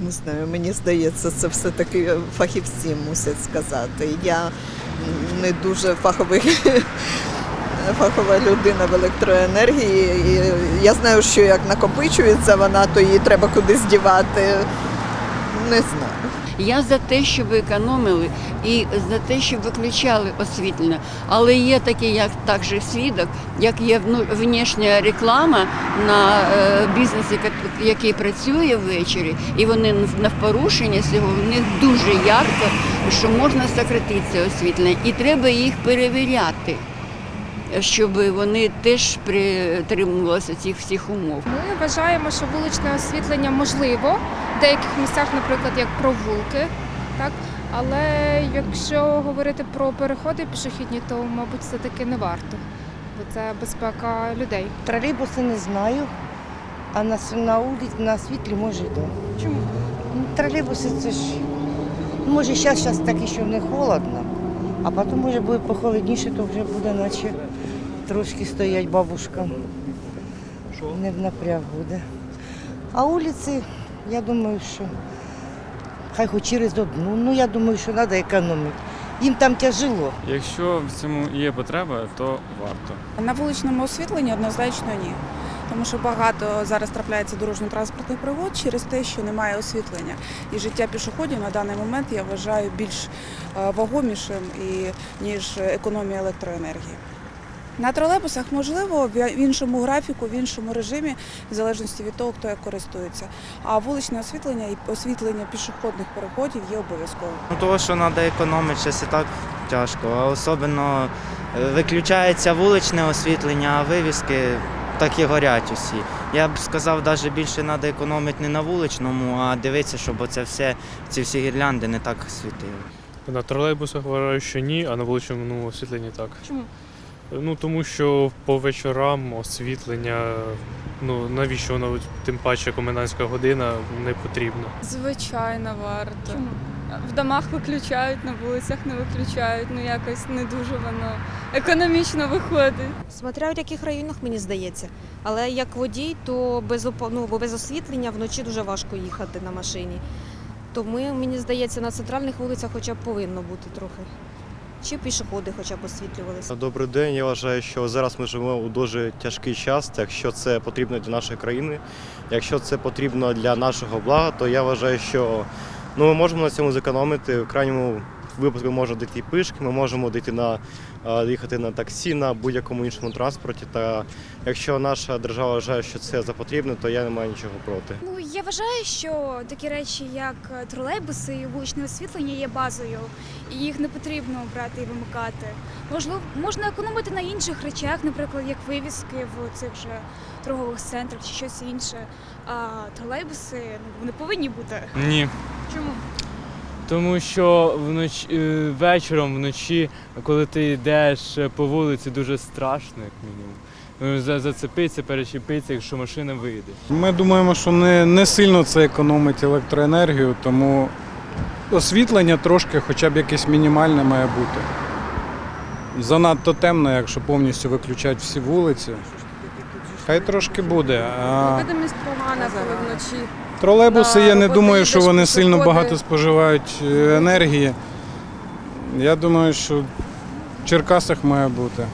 Не знаю, мені здається, це все-таки фахівці мусять сказати. Я не дуже фаховий. Фахова людина в електроенергії. І я знаю, що як накопичується вона, то її треба кудись дівати. Не знаю. Я за те, щоб економили, і за те, щоб виключали освітлення. Але є такий, як також свідок, як є внішня реклама на е, бізнесі, який працює ввечері, і вони на порушення цього в них дуже ярко, що можна сократити це освітлення, і треба їх перевіряти. Щоб вони теж притримувалися цих всіх умов. Ми вважаємо, що вуличне освітлення можливо в деяких місцях, наприклад, як провулки. Так? Але якщо говорити про переходи пішохідні, то, мабуть, все-таки не варто, бо це безпека людей. Тролейбуси не знаю, а на, на вулиці, на світлі може йде. Чому? Ну, тролейбуси це ж. Може, зараз, зараз так ще не холодно, а потім може буде похолодніше, то вже буде наче трошки стоять бабушкам. Не в напряг буде. А вулиці, я думаю, що хай хоч через одну. Ну, я думаю, що треба економити. Їм там тяжело. Якщо в цьому є потреба, то варто. На вуличному освітленні однозначно ні. Тому що багато зараз трапляється дорожньо-транспортних пригод через те, що немає освітлення. І життя пішоходів на даний момент я вважаю більш е, вагомішим і, ніж економія електроенергії. На тролейбусах можливо в іншому графіку, в іншому режимі, в залежності від того, хто як користується. А вуличне освітлення і освітлення пішохідних переходів є обов'язковим. Ну, того, що треба економити, щось і так тяжко. А особливо е, виключається вуличне освітлення, а вивіски так і горять усі. Я б сказав, навіть більше треба економити не на вуличному, а дивитися, щоб оце все, ці всі гірлянди не так світили. На тролейбусах вважаю, що ні, а на вуличному ну, освітленні так. Чому? Ну тому що по вечорам освітлення, ну навіщо воно тим паче комендантська година не потрібно. Звичайно, варто. Чому? В домах виключають, на вулицях не виключають. Ну якось не дуже воно економічно виходить. Смотря в яких районах, мені здається. Але як водій, то без, ну, без освітлення вночі дуже важко їхати на машині. Тому, мені здається, на центральних вулицях хоча б повинно бути трохи. Чи пішоходи хоча б освітлювалися. Добрий день. Я вважаю, що зараз ми живемо у дуже тяжкий час. Якщо це потрібно для нашої країни, якщо це потрібно для нашого блага, то я вважаю, що ну, ми можемо на цьому зекономити. В крайньому випадку ми можемо дійти пішки, ми можемо дійти на їхати на таксі, на будь-якому іншому транспорті. Та якщо наша держава вважає, що це за потрібне, то я не маю нічого проти. Ну я вважаю, що такі речі, як тролейбуси і вуличне освітлення, є базою, і їх не потрібно брати і вимикати. Можливо, можна економити на інших речах, наприклад, як вивіски в цих же торгових центрах чи щось інше. А тролейбуси ну, вони повинні бути. Ні. Чому? Тому що вночі е, вечором, вночі, коли ти йдеш е, по вулиці, дуже страшно, як мінімум. Ну, за- Зацепитися, перечепитися, якщо машина вийде. Ми думаємо, що не, не сильно це економить електроенергію, тому освітлення трошки хоча б якесь мінімальне має бути. Занадто темно, якщо повністю виключати всі вулиці. Хай трошки буде. А Видимість погана, коли вночі. Тролейбуси, я не думаю, що вони сильно багато споживають е, енергії. Я думаю, що в Черкасах має бути.